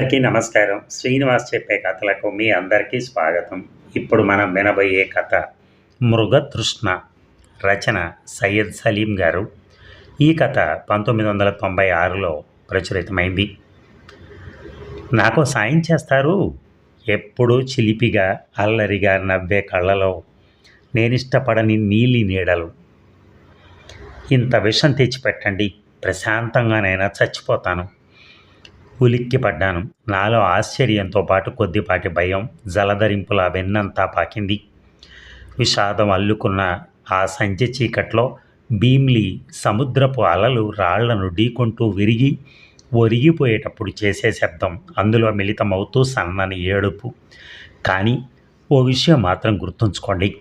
అందరికీ నమస్కారం. శ్రీనివాస్ చెప్పే కథలకు మీ అందరికీ స్వాగతం. ఇప్పుడు మనం వినబోయే కథ మృగతృష్ణ రచన సయ్యద్ సలీం గారు. ఈ కథ పంతొమ్మిది వందల తొంభై ఆరులో ప్రచురితమైంది. నాకు సాయం చేస్తారు. ఎప్పుడూ చిలిపిగా అల్లరిగా నవ్వే కళ్ళలో నేనిష్టపడని నీలి నీడలు. ఇంత విషం తెచ్చిపెట్టండి. ప్రశాంతంగానైనా చచ్చిపోతాను. ఉలిక్కిపడ్డాను. నాలో ఆశ్చర్యంతో పాటు కొద్దిపాటి భయం జలధరింపులా వెన్నంతా పాకింది. విషాదం అల్లుకున్న ఆ సంధ్య చీకట్లో భీమ్లీ సముద్రపు అలలు రాళ్ళను ఢీకొంటూ విరిగి ఒరిగిపోయేటప్పుడు చేసే శబ్దం అందులో మిళితమవుతూ సన్నని ఏడుపు. కానీ ఓ విషయం మాత్రం గుర్తుంచుకోండి.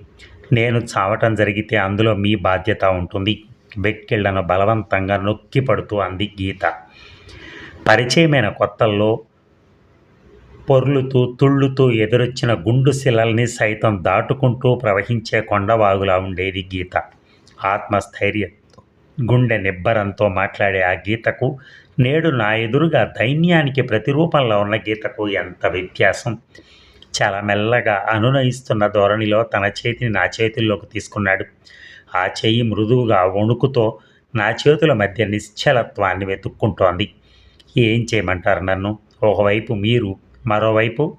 నేను చావటం జరిగితే అందులో మీ బాధ్యత ఉంటుంది. వెక్కిళ్ళను బలవంతంగా నొక్కి పడుతూ అంది గీత. పరిచయమైన కొత్తల్లో పొర్లుతూ తుళ్ళుతూ ఎదురొచ్చిన గుండు శిలల్ని సైతం దాటుకుంటూ ప్రవహించే కొండవాగులా ఉండేది గీత. ఆత్మస్థైర్యంతో గుండె నిబ్బరంతో మాట్లాడే ఆ గీతకు నేడు నా ఎదురుగా దైన్యానికి ప్రతిరూపంలో ఉన్న గీతకు ఎంత వ్యత్యాసం? చాలా మెల్లగా అనునయిస్తున్న ధోరణిలో తన చేతిని నా చేతుల్లోకి తీసుకున్నాడు. ఆ చెయ్యి మృదువుగా వణుకుతో నా చేతుల మధ్య నిశ్చలత్వాన్ని వెతుక్కుంటోంది. ఏం చేయమంటారు నన్ను? ఒకవైపు మీరు మరోవైపు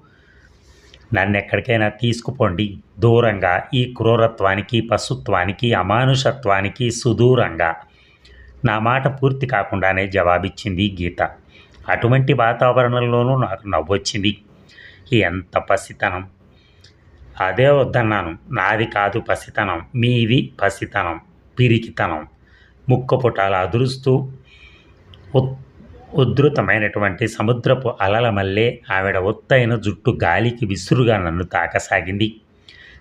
నన్ను ఎక్కడికైనా తీసుకుపోండి. దూరంగా ఈ క్రూరత్వానికి పశుత్వానికి అమానుషత్వానికి సుదూరంగా. నా మాట పూర్తి కాకుండానే జవాబిచ్చింది గీత. అటువంటి వాతావరణంలోనూ నాకు నవ్వొచ్చింది. ఎంత పసితనం. అదే వద్దన్నాను. నాది కాదు పసితనం. మీది పసితనం. పిరికితనం. ముక్కపుటాలు అదురుస్తూ ఉద్ధృతమైనటువంటి సముద్రపు అలల మల్లే ఆవిడ ఒత్తైన జుట్టు గాలికి విసురుగా నన్ను తాకసాగింది.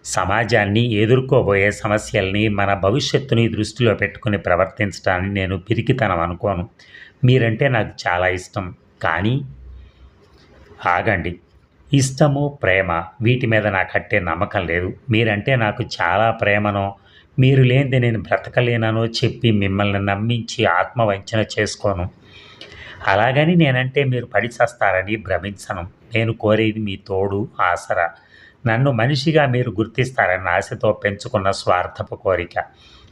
సమాజాన్ని ఎదుర్కోబోయే సమస్యల్ని మన భవిష్యత్తుని దృష్టిలో పెట్టుకుని ప్రవర్తించడాన్ని నేను పిరికితనం అనుకోను. మీరంటే నాకు చాలా ఇష్టం. కానీ ఆగండి. ఇష్టము ప్రేమ వీటి మీద నాకు అట్టే నమ్మకం లేదు. మీరంటే నాకు చాలా ప్రేమనో మీరు లేనిది నేను బ్రతకలేననో చెప్పి మిమ్మల్ని నమ్మించి ఆత్మవంచన చేసుకోను. అలాగని నేనంటే మీరు పడిచేస్తారని భ్రమించను. నేను కోరేది మీ తోడు ఆసరా. నన్ను మనిషిగా మీరు గుర్తిస్తారన్న ఆశతో పెంచుకున్న స్వార్థపు కోరిక.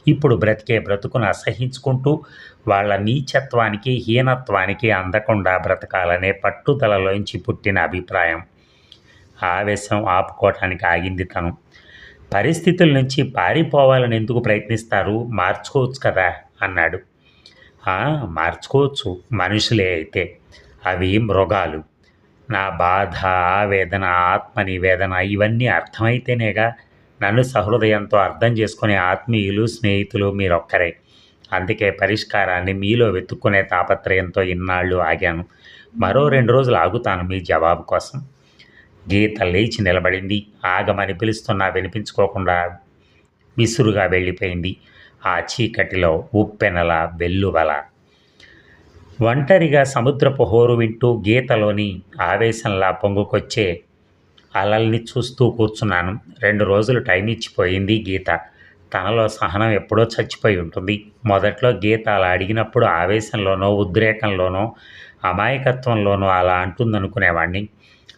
ఇప్పుడు బ్రతికే బ్రతుకును అసహించుకుంటూ వాళ్ళ నీచత్వానికి హీనత్వానికి అందకుండా బ్రతకాలనే పట్టుదలలోంచి పుట్టిన అభిప్రాయం. ఆవేశం ఆపుకోవటానికి ఆగింది తను. పరిస్థితుల నుంచి పారిపోవాలని ఎందుకు ప్రయత్నిస్తారు? మార్చుకోవచ్చు కదా? అన్నాడు. మార్చుకోవచ్చు. మనుషులే అయితే. అవి మృగాలు. నా బాధ ఆవేదన ఆత్మ నివేదన ఇవన్నీ అర్థమైతేనేగా నన్ను సహృదయంతో అర్థం చేసుకునే ఆత్మీయులు స్నేహితులు మీరొక్కరే. అందుకే పరిష్కారాన్ని మీలో వెతుక్కునే తాపత్రయంతో ఇన్నాళ్ళు ఆగాను. మరో రెండు రోజులు ఆగుతాను మీ జవాబు కోసం. గీత లేచి నిలబడింది. ఆగమని పిలుస్తున్నా వినిపించుకోకుండా విసురుగా వెళ్ళిపోయింది. ఆ చీకటిలో ఉప్పెనల వెల్లువల. ఒంటరిగా సముద్రపు హోరు వింటూ గీతలోని ఆవేశంలా పొంగుకొచ్చే అలల్ని చూస్తూ కూర్చున్నాను. రెండు రోజులు టైం ఇచ్చిపోయింది గీత. తనలో సహనం ఎప్పుడో చచ్చిపోయి ఉంటుంది. మొదట్లో గీత అలా అడిగినప్పుడు ఆవేశంలోనో ఉద్రేకంలోనో అమాయకత్వంలోనో అలా అంటుందనుకునేవాడిని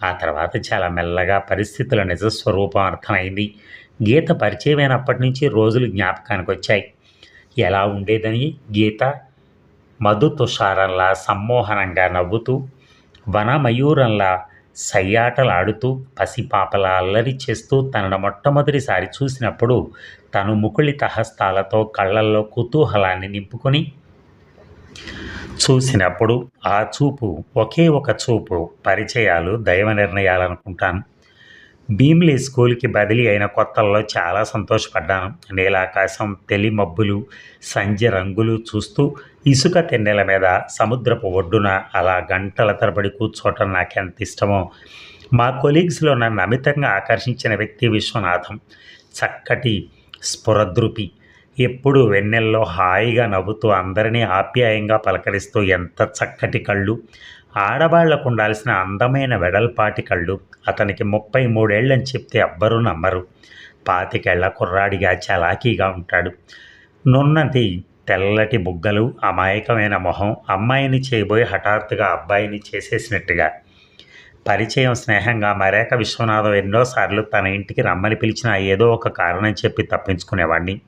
ఆ తర్వాత చాలా మెల్లగా పరిస్థితుల నిజస్వరూపం అర్థమైంది. గీత పరిచయమైనప్పటి నుంచి రోజులు జ్ఞాపకానికి వచ్చాయి ఎలా ఉండేదని గీత మధు తుషారంలా సమ్మోహనంగా నవ్వుతూ వనమయూరంలా సయ్యాటలాడుతూ పసిపాపల అల్లరి చేస్తూ తనను మొట్టమొదటిసారి చూసినప్పుడు తను ముకుళిత హస్తాలతో కళ్ళల్లో కుతూహలాన్ని నింపుకొని చూసినప్పుడు ఆ చూపు ఒకే ఒక చూపు పరిచయాలు దైవ నిర్ణయాలనుకుంటాను. భీమ్లీ స్కూల్కి బదిలీ అయిన కొత్తల్లో చాలా సంతోషపడ్డాను. నీలాకాశం తెలి మబ్బులు సంధ్య రంగులు చూస్తూ ఇసుక తెన్నెల మీద సముద్రపు ఒడ్డున అలా గంటల తరబడి కూర్చోవటం నాకెంత ఇష్టమో. మా కొలీగ్స్లో నన్ను అమితంగా ఆకర్షించిన వ్యక్తి విశ్వనాథం. చక్కటి స్ఫురద్రుపి. ఎప్పుడు వెన్నెల్లో హాయిగా నవ్వుతూ అందరినీ ఆప్యాయంగా పలకరిస్తూ ఎంత చక్కటి కళ్ళు. ఆడవాళ్ళకు ఉండాల్సిన అందమైన వెడల్పాటి కళ్ళు. అతనికి ముప్పై మూడేళ్ళని చెప్తే అబ్బరు నమ్మరు. పాతికేళ్ళ కుర్రాడిగా చలాకీగా ఉంటాడు. నున్నది తెల్లటి బుగ్గలు అమాయకమైన మొహం అమ్మాయిని చేయబోయి హఠాత్తుగా అబ్బాయిని చేసేసినట్టుగా. పరిచయం స్నేహంగా మరేక విశ్వనాథం ఎన్నోసార్లు తన ఇంటికి రమ్మని పిలిచినా ఏదో ఒక కారణం చెప్పి తప్పించుకునేవాడిని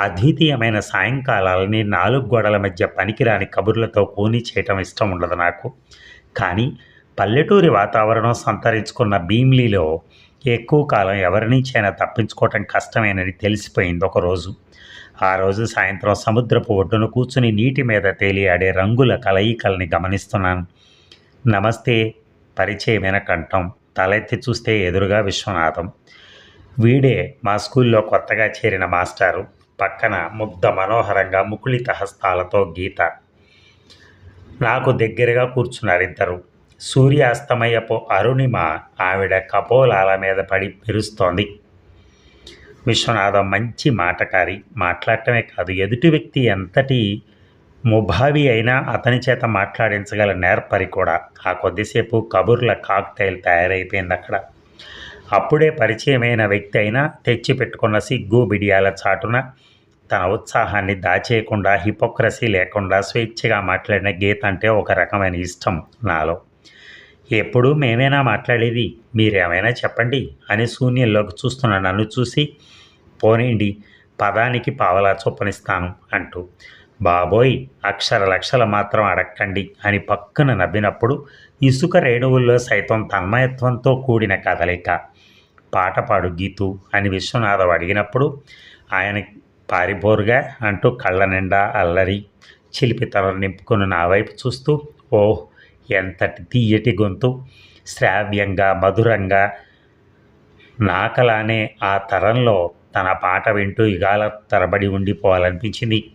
అద్వితీయమైన సాయంకాలాలని నాలుగు గోడల మధ్య పనికిరాని కబుర్లతో కూని చేయటం ఇష్టం ఉండదు నాకు. కానీ పల్లెటూరి వాతావరణం సంతరించుకున్న భీమ్లీలో ఎక్కువ కాలం ఎవరి నుంచైనా తప్పించుకోవటం కష్టమేనని తెలిసిపోయింది ఒకరోజు ఆ రోజు సాయంత్రం సముద్రపు ఒడ్డున కూర్చుని నీటి మీద తేలియాడే రంగుల కలయికల్ని గమనిస్తున్నాను. నమస్తే పరిచయమైన కంఠం తలెత్తి చూస్తే ఎదురుగా విశ్వనాథం. వీడే మా స్కూల్లో కొత్తగా చేరిన మాస్టారు. పక్కన ముగ్ధ మనోహరంగా ముకుళిత హస్తాలతో గీత. నాకు దగ్గరగా కూర్చున్నారు ఇద్దరు. సూర్యాస్తమయపు అరుణిమ ఆవిడ కపోలాల మీద పడి మెరుస్తోంది. విశ్వనాథం మంచి మాటకారి మాట్లాడటమే కాదు ఎదుటి వ్యక్తి ఎంతటి ముభావి అయినా అతని చేత మాట్లాడించగల నేర్పరి కూడా. ఆ కొద్దిసేపు కబుర్ల కాక్టైల్ తయారైపోయింది అక్కడ. అప్పుడే పరిచయమైన వ్యక్తి అయినా తెచ్చి పెట్టుకున్న సిగ్గు బిడియాల చాటున తన ఉత్సాహాన్ని దాచేయకుండా హిపోక్రసీ లేకుండా స్వేచ్ఛగా మాట్లాడిన గీత అంటే ఒక రకమైన ఇష్టం నాలో. ఎప్పుడూ మేమేనా మాట్లాడేది? మీరేమైనా చెప్పండి అని శూన్యంలోకి చూస్తున్న నన్ను చూసి పోనీండి పదానికి పావలా చొప్పనిస్తాను అంటూ బాబోయ్ అక్షర లక్షలు మాత్రం అడక్కండి అని పక్కన నవ్వినప్పుడు ఇసుక రేణువుల్లో సైతం తన్మయత్వంతో కూడిన కదలిక. పాట పాడు గీతు అని విశ్వనాథం అడిగినప్పుడు ఆయన పారిపోరుగా అంటూ కళ్ళ నిండా అల్లరి చిలిపితలను నింపుకుని నా వైపు చూస్తూ ఓహ్ ఎంతటి తీయటి గొంతు శ్రావ్యంగా మధురంగా. నాకలానే ఆ తరంలో తన పాట వింటూ ఇగాల తరబడి ఉండిపోవాలనిపించింది.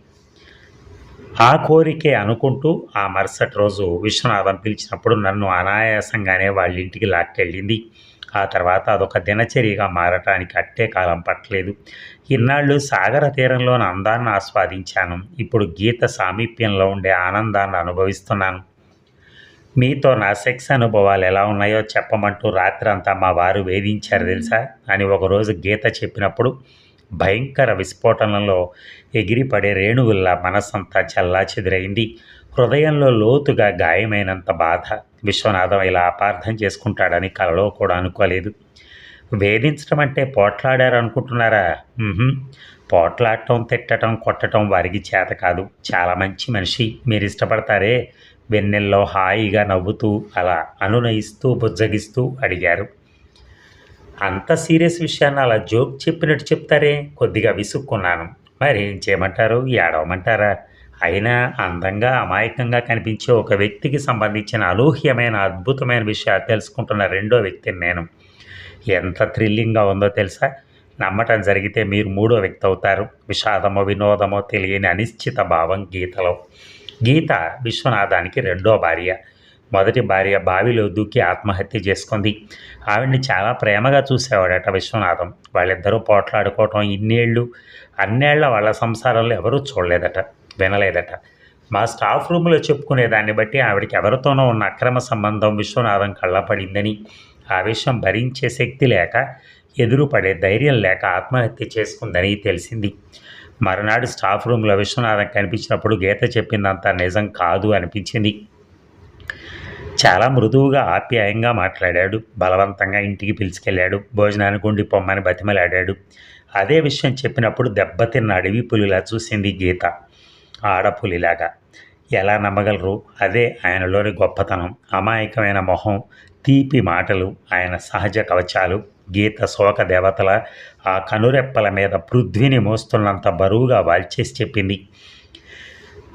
ఆ కోరికే అనుకుంటూ ఆ మరుసటి రోజు విశ్వనాథం పిలిచినప్పుడు నన్ను అనాయాసంగానే వాళ్ళ ఇంటికి లాక్కెళ్ళింది. ఆ తర్వాత అదొక దినచర్యగా మారటానికి అట్టే కాలం పట్టలేదు. ఇన్నాళ్ళు సాగర తీరంలోని అందాన్ని ఆస్వాదించాను. ఇప్పుడు గీత సామీప్యంలో ఉండే ఆనందాన్ని అనుభవిస్తున్నాను. మీతో నా సెక్స్ అనుభవాలు ఎలా ఉన్నాయో చెప్పమంటూ రాత్రంతా మా వారు వేధించారు తెలుసా? అని ఒకరోజు గీత చెప్పినప్పుడు భయంకర విస్ఫోటనలో ఎగిరిపడే రేణువుల్లా మనస్సంతా చల్లా చెదిరైంది హృదయంలో లోతుగా గాయమైనంత బాధ విశ్వనాథం ఇలా అపార్థం చేసుకుంటాడని కలలో కూడా అనుకోలేదు. వేధించడం అంటే పోట్లాడారు అనుకుంటున్నారా? పోట్లాడటం తిట్టడం కొట్టడం వారికి చేత కాదు. చాలా మంచి మనిషి. మీరు ఇష్టపడతారే? వెన్నెల్లో హాయిగా నవ్వుతూ అలా అనునయిస్తూ బుజ్జగిస్తూ అడిగారు. అంత సీరియస్ విషయాన్ని అలా జోక్ చెప్పినట్టు చెప్తారే? కొద్దిగా విసుక్కున్నాను. మరి ఏం చేయమంటారు? ఏడవమంటారా? అయినా అందంగా అమాయకంగా కనిపించే ఒక వ్యక్తికి సంబంధించిన అనూహ్యమైన అద్భుతమైన విషయాలు తెలుసుకుంటున్న రెండో వ్యక్తిని నేను. ఎంత థ్రిల్లింగ్గా ఉందో తెలుసా? నమ్మటం జరిగితే మీరు మూడో వ్యక్తి అవుతారు. విషాదమో వినోదమో తెలియని అనిశ్చిత భావం గీతలో. గీత విశ్వనాథానికి రెండో భార్య. మొదటి భార్య బావిలో దూకి ఆత్మహత్య చేసుకుంది. ఆవిడ్ని చాలా ప్రేమగా చూసేవాడట విశ్వనాథం. వాళ్ళిద్దరూ పోట్లాడుకోవటం ఇన్నేళ్ళు. అన్నేళ్ళ వాళ్ళ సంసారంలో ఎవరూ చూడలేదట. వినలేదట. మా స్టాఫ్ రూమ్లో చెప్పుకునే దాన్ని బట్టి ఆవిడకి ఎవరితోనో ఉన్న అక్రమ సంబంధం విశ్వనాథం కళ్ళపడిందని ఆ విషయం భరించే శక్తి లేక ఎదురుపడే ధైర్యం లేక ఆత్మహత్య చేసుకుందని తెలిసింది. మరునాడు స్టాఫ్ రూమ్లో విశ్వనాథం కనిపించినప్పుడు గీత చెప్పిందంతా నిజం కాదు అనిపించింది. చాలా మృదువుగా ఆప్యాయంగా మాట్లాడాడు. బలవంతంగా ఇంటికి పిలుచుకెళ్ళాడు. భోజనానికి ఉండి పొమ్మని బతిమలాడాడు. అదే విషయం చెప్పినప్పుడు దెబ్బతిన్న అడవి పులిలా చూసింది గీత. ఆడపులిలాగా. ఎలా నమ్మగలరు? అదే ఆయనలోని గొప్పతనం. అమాయకమైన మొహం తీపి మాటలు ఆయన సహజ కవచాలు గీత శోక దేవతల ఆ కనురెప్పల మీద పృథ్వీని మోస్తున్నంత బరువుగా వాల్చేసి చెప్పింది.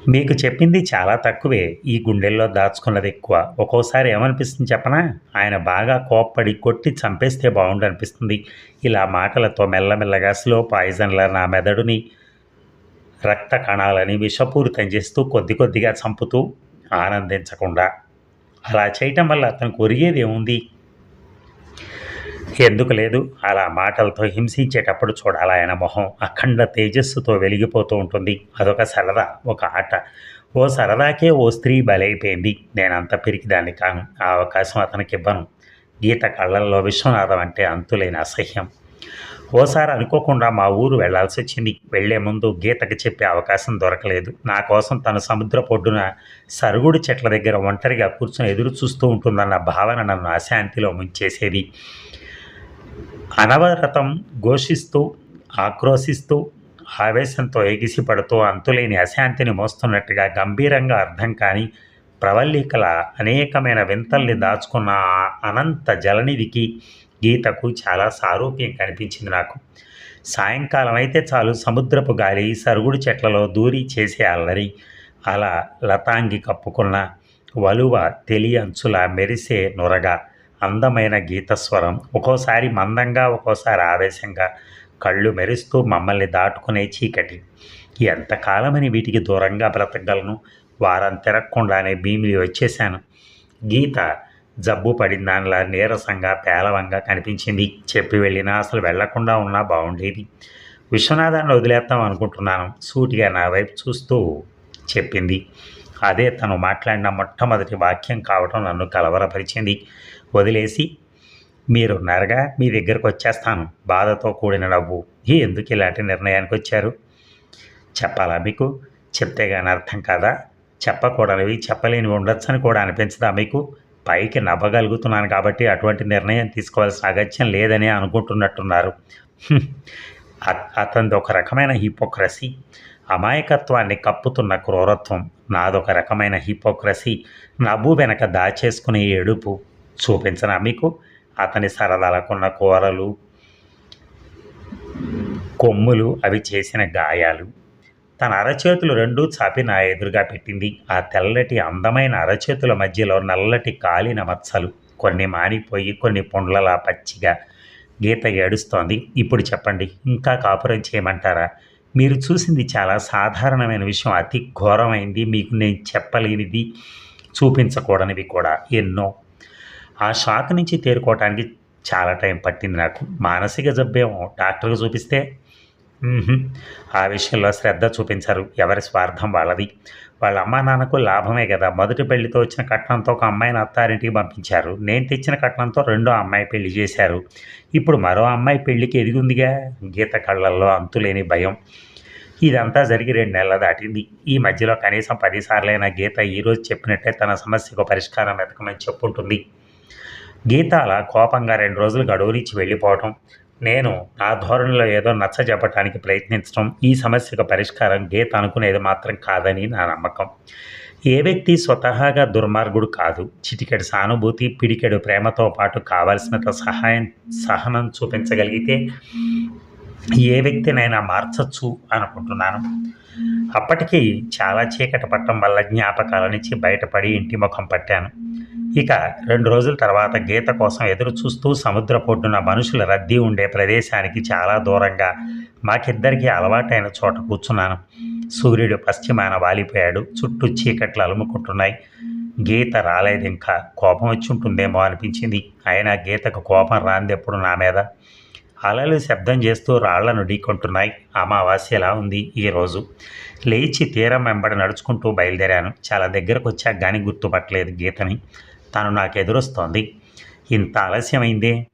మీకు చెప్పింది చాలా తక్కువే. ఈ గుండెల్లో దాచుకున్నది ఎక్కువ. ఒక్కోసారి ఏమనిపిస్తుంది చెప్పనా? ఆయన బాగా కోప్పడి కొట్టి చంపేస్తే బాగుండు అనిపిస్తుంది ఇలా మాటలతో మెల్లమెల్లగా స్లో పాయిజన్లా నా మెదడుని రక్త కణాలని విషపూరితం చేస్తూ కొద్ది కొద్దిగా చంపుతూ ఆనందించకుండా అలా చేయటం వల్ల అతనికి ఒరిగేది ఏముంది? ఎందుకు లేదు? అలా మాటలతో హింసించేటప్పుడు చూడాలి ఆయన మొహం అఖండ తేజస్సుతో వెలిగిపోతూ ఉంటుంది. అదొక సరదా ఒక ఆట. ఓ సరదాకే ఓ స్త్రీ బలైపోయింది. నేను అంత పిరికిదాన్ని కాను. ఆ అవకాశం అతనికి ఇవ్వను. గీత కళ్ళల్లో విశ్వనాథం అంటే అంతులేని అసహ్యం. ఓసారి అనుకోకుండా మా ఊరు వెళ్ళాల్సి వచ్చింది. వెళ్ళే ముందు గీతకి చెప్పే అవకాశం దొరకలేదు. నా కోసం తను సముద్ర పొడ్డున సరుగుడు చెట్ల దగ్గర ఒంటరిగా కూర్చొని ఎదురు చూస్తూ ఉంటుందన్న భావన నన్ను అశాంతిలో ముంచేసేది. అనవరతం ఘోషిస్తూ ఆక్రోశిస్తూ ఆవేశంతో ఎగిసిపడుతూ అంతులేని అశాంతిని మోస్తున్నట్టుగా గంభీరంగా అర్థం కాని ప్రవల్లికల అనేకమైన వింతల్ని దాచుకున్న అనంత జలనిధికి గీతకు చాలా సారూప్యం కనిపించింది నాకు. సాయంకాలం అయితే చాలు సముద్రపు గాలి సరుగుడు చెట్లలో దూరి చేసే అల్లరి. అలా లతాంగి కప్పుకున్న వలువ తెలి అంచులా మెరిసే నొరగా. అందమైన గీతస్వరం ఒక్కోసారి మందంగా ఒక్కోసారి ఆవేశంగా కళ్ళు మెరుస్తూ మమ్మల్ని దాటుకునే చీకటి. ఎంతకాలమని వీటికి దూరంగా బ్రతకగలను? వారం తిరగకుండానే భీమిలి వచ్చేశాను. గీత జబ్బు పడిన దానిలా నీరసంగా పేలవంగా కనిపించింది. చెప్పి వెళ్ళినా అసలు వెళ్ళకుండా ఉన్నా బాగుండేది విశ్వనాథాన్ని వదిలేద్దాం అనుకుంటున్నాను. సూటిగా నా వైపు చూస్తూ చెప్పింది. అదే తను మాట్లాడిన మొట్టమొదటి వాక్యం కావటం నన్ను కలవరపరిచింది. వదిలేసి మీరున్నారుగా మీ దగ్గరకు వచ్చేస్తాను. బాధతో కూడిన నవ్వు. ఎందుకు ఇలాంటి నిర్ణయానికి వచ్చారు? చెప్పాలా మీకు? చెప్తే కానీ అర్థం కాదా? చెప్పకూడనివి చెప్పలేనివి ఉండొచ్చని కూడా అనిపించదా మీకు? పైకి నవ్వగలుగుతున్నాను కాబట్టి అటువంటి నిర్ణయం తీసుకోవాల్సిన అగత్యం లేదని అనుకుంటున్నట్టున్నారు. అతనిది ఒక రకమైన హిపోక్రసీ. అమాయకత్వాన్ని కప్పుతున్న క్రూరత్వం. నాదొక రకమైన హిపోక్రసీ. నవ్వు వెనక దాచేసుకునే ఏడుపు. చూపించనా మీకు? అతని సరదాలకున్న కూరలు కొమ్ములు అవి చేసిన గాయాలు. తన అరచేతులు రెండూ చాపి నా ఎదురుగా పెట్టింది. ఆ తెల్లటి అందమైన అరచేతుల మధ్యలో నల్లటి కాలిన మచ్చలు. కొన్ని మానిపోయి కొన్ని పుండ్లలా పచ్చిగా గీత ఏడుస్తోంది. ఇప్పుడు చెప్పండి ఇంకా కాపురం చేయమంటారా? మీరు చూసింది చాలా సాధారణమైన విషయం. అతి ఘోరమైంది. మీకు నేను చెప్పలేనిది చూపించకూడనివి కూడా. ఎన్నో. ఆ షాక్ నుంచి తేరుకోవటానికి చాలా టైం పట్టింది నాకు. మానసిక జబ్బేమో డాక్టర్కి చూపిస్తే ఆ విషయంలో శ్రద్ధ చూపించరు. ఎవరి స్వార్థం వాళ్ళది. వాళ్ళ అమ్మా నాన్నకు లాభమే కదా మొదటి పెళ్ళితో వచ్చిన కట్నంతో ఒక అమ్మాయిని అత్తారింటికి పంపించారు. నేను తెచ్చిన కట్నంతో రెండో అమ్మాయి పెళ్ళి చేశారు. ఇప్పుడు మరో అమ్మాయి పెళ్ళికి ఎదిగుందిగా? గీత కళ్ళల్లో అంతులేని భయం. ఇదంతా జరిగి రెండు నెలలు దాటింది. ఈ మధ్యలో కనీసం పదిసార్లైనా గీత ఈరోజు చెప్పినట్టే తన సమస్యకు పరిష్కారం వెతకమని చెప్పుంటుంది. గీత అలా కోపంగా రెండు రోజులు గడువునిచ్చి వెళ్ళిపోవటం నేను నా ధోరణిలో ఏదో నచ్చ చెప్పడానికి ప్రయత్నించడం ఈ సమస్యకు పరిష్కారం గీత అనుకునేది మాత్రం కాదని నా నమ్మకం. ఏ వ్యక్తి స్వతహాగా దుర్మార్గుడు కాదు. చిటికెడు సానుభూతి పిడికెడు ప్రేమతో పాటు కావలసినంత సహాయం సహనం చూపించగలిగితే ఏ వ్యక్తినైనా మార్చచ్చు అనుకుంటున్నాను. అప్పటికి చాలా చీకటి పట్టడం వల్ల జ్ఞాపకాల నుంచి బయటపడి ఇంటి ముఖం పట్టాను. ఇక రెండు రోజుల తర్వాత గీత కోసం ఎదురు చూస్తూ సముద్ర పొడ్డున మనుషుల రద్దీ ఉండే ప్రదేశానికి చాలా దూరంగా మాకిద్దరికీ అలవాటైన చోట కూర్చున్నాను. సూర్యుడు పశ్చిమాన వాలిపోయాడు. చుట్టూ చీకట్లు అలుముకుంటున్నాయి. గీత రాలేదు ఇంకా. కోపం వచ్చి ఉంటుందేమో అనిపించింది. అయినా గీతకు కోపం రాందెప్పుడు నా మీద? అలలు శబ్దం చేస్తూ రాళ్ళను ఢీకొంటున్నాయి. అమావాస్యలా ఉంది ఈరోజు లేచి తీరం వెంబడి నడుచుకుంటూ బయలుదేరాను. చాలా దగ్గరకు వచ్చాక కానీ గుర్తుపట్టలేదు గీతని. తను నాకు ఎదురొస్తోంది ఇంత ఆలస్యమైందే?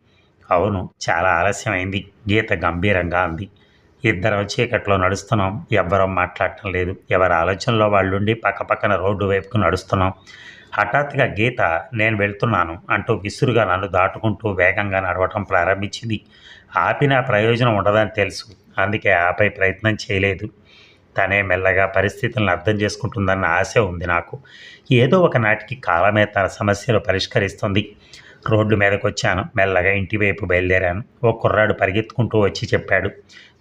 అవును చాలా ఆలస్యమైంది. గీత గంభీరంగా అంది. ఇద్దరం చీకట్లో నడుస్తున్నాం. ఎవ్వరం మాట్లాడటం లేదు. ఎవరి ఆలోచనలో వాళ్ళుండి పక్కపక్కన రోడ్డు వైపుకు నడుస్తున్నాం. హఠాత్తుగా గీత నేను వెళ్తున్నాను అంటూ విసురుగా నన్ను దాటుకుంటూ వేగంగా నడవటం ప్రారంభించింది. ఆపిన ప్రయోజనం ఉండదని తెలుసు. అందుకే ఆపై ప్రయత్నం చేయలేదు. తనే మెల్లగా పరిస్థితులను అర్థం చేసుకుంటుందన్న ఆశ ఉంది నాకు. ఏదో ఒకనాటికి కాలమే తన సమస్యలు పరిష్కరిస్తుంది. రోడ్డు మీదకి వచ్చాను మెల్లగా ఇంటివైపు బయలుదేరాను. ఓ కుర్రాడు పరిగెత్తుకుంటూ వచ్చి చెప్పాడు.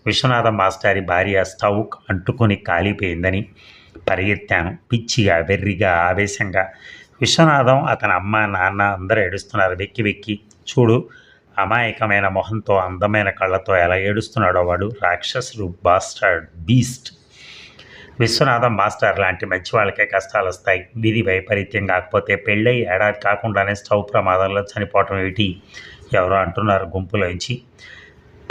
విశ్వనాథం మాస్టారి భార్య స్టవ్ అంటుకొని కాలిపోయిందని పరిగెత్తాను. పిచ్చిగా వెర్రిగా ఆవేశంగా. విశ్వనాథం అతని అమ్మ నాన్న అందరూ ఏడుస్తున్నారు. వెక్కి వెక్కి. చూడు అమాయకమైన మొహంతో అందమైన కళ్ళతో ఎలా ఏడుస్తున్నాడో వాడు. రాక్షసుడు బాస్టర్డ్ బీస్ట్ విశ్వనాథం మాస్టర్ లాంటి మంచి వాళ్ళకే కష్టాలు వస్తాయి. విధి వైపరీత్యం కాకపోతే పెళ్ళై ఏడాది కాకుండానే స్టవ్ ప్రమాదంలో చనిపోవటం ఏమిటి? ఎవరో అంటున్నారు గుంపులోంచి.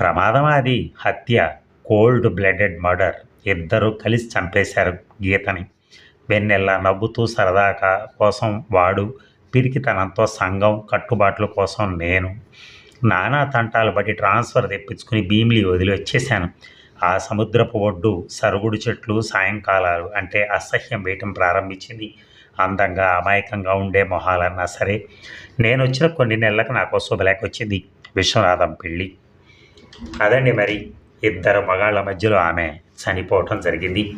ప్రమాదం అది? హత్య కోల్డ్ బ్లడెడ్ మర్డర్. ఇద్దరు కలిసి చంపేశారు గీతని. వెన్నెల్ల నవ్వుతూ సరదాగా కోసం వాడు పిరికితనంతో సంఘం కట్టుబాట్ల కోసం నేను. నానా తంటాలు బట్టి ట్రాన్స్ఫర్ తెప్పించుకుని భీమిలి వదిలి వచ్చేసాను ఆ సముద్రపు ఒడ్డు సరుగుడు చెట్లు సాయంకాలాలు అంటే అసహ్యం వేయటం ప్రారంభించింది. అందంగా అమాయకంగా ఉండే మొహాలన్నా సరే నేను వచ్చిన కొన్ని నెలలకు నాకు శుభలేఖ వచ్చింది. విశ్వనాథం పెళ్ళి. అదండి మరి. ఇద్దరు మగాళ్ళ మధ్యలో ఆమె చనిపోవటం జరిగింది.